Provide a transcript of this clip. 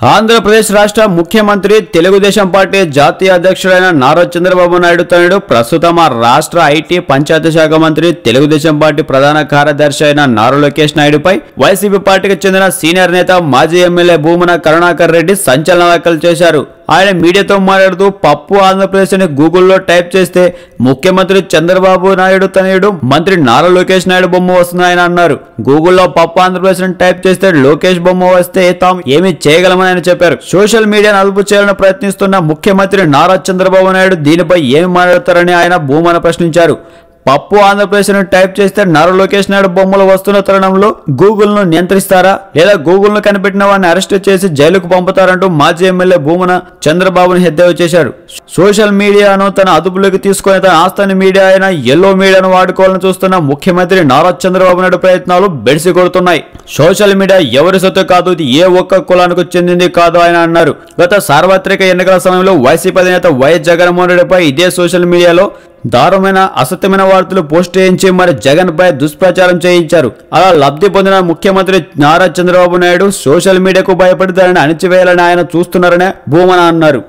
ఆంధ్రప్రదేశ్ రాష్ట్ర ముఖ్యమంత్రి తెలుగుదేశం పార్టీ జాతీయ అధ్యక్షుడైన నారా చంద్రబాబు నాయుడు తనయుడు ప్రస్తుతం ఆ రాష్ట్ర ఐటీ పంచాయతీ శాఖ మంత్రి తెలుగుదేశం పార్టీ ప్రధాన కార్యదర్శి అయిన నారా లోకేష్ నాయుడుపై వైసీపీ పార్టీకి చెందిన సీనియర్ నేత మాజీ ఎమ్మెల్యే భూమన కరుణాకర్ రెడ్డి సంచలన వ్యాఖ్యలు చేశారు. ఆయన మీడియాతో మాట్లాడుతూ పప్పు ఆంధ్రప్రదేశ్ అని గూగుల్లో టైప్ చేస్తే ముఖ్యమంత్రి చంద్రబాబు నాయుడు తనయుడు మంత్రి నారా లోకేష్ నాయుడు బొమ్మ వస్తుందని అన్నారు. గూగుల్లో పప్పు ఆంధ్రప్రదేశ్ అని టైప్ చేస్తే లోకేష్ బొమ్మ వస్తే తాము ఏమి చేయగలమని ఆయన చెప్పారు. సోషల్ మీడియాను అదుపు చేయాలని ప్రయత్నిస్తున్న ముఖ్యమంత్రి నారా చంద్రబాబు నాయుడు దీనిపై ఏమి మాట్లాడతారని ఆయన భూమాన ప్రశ్నించారు. పప్పు ఆంధ్రప్రదేశ్ అని టైప్ చేస్తే నారా లోకేష్ నాయుడు బొమ్మలు వస్తున్న తరుణంలో గూగుల్ను నియంత్రిస్తారా? లేదా గూగుల్ను కనిపెట్టిన వారిని అరెస్ట్ చేసి జైలుకు పంపుతారంటూ మాజీ ఎమ్మెల్యే భూమన చంద్రబాబును హెద్దేవా చేశారు సోషల్ మీడియాను తన అదుపులోకి తీసుకుని తన ఆస్థాని మీడియా అయిన ఎల్లో మీడియాను వాడుకోవాలని చూస్తున్న ముఖ్యమంత్రి నారా చంద్రబాబు నాయుడు ప్రయత్నాలు బెడిసి కొడుతున్నాయి సోషల్ మీడియా ఎవరి సొత్తు కాదు ఇది ఏ ఒక్క కులానికి చెందింది కాదు ఆయన అన్నారు. గత సార్వత్రిక ఎన్నికల సమయంలో వైసీపీ అధినేత వైఎస్ జగన్మోహన్ రెడ్డిపై ఇదే సోషల్ మీడియాలో దారుణమైన అసత్యమైన వార్తలు పోస్ట్ చేయించి మరి జగన్ పై దుష్ప్రచారం చేయించారు. అలా లబ్ధి పొందిన ముఖ్యమంత్రి నారా చంద్రబాబు నాయుడు సోషల్ మీడియాకు భయపడి దానిని అణిచివేయాలని ఆయన చూస్తున్నారనే భూమన అన్నారు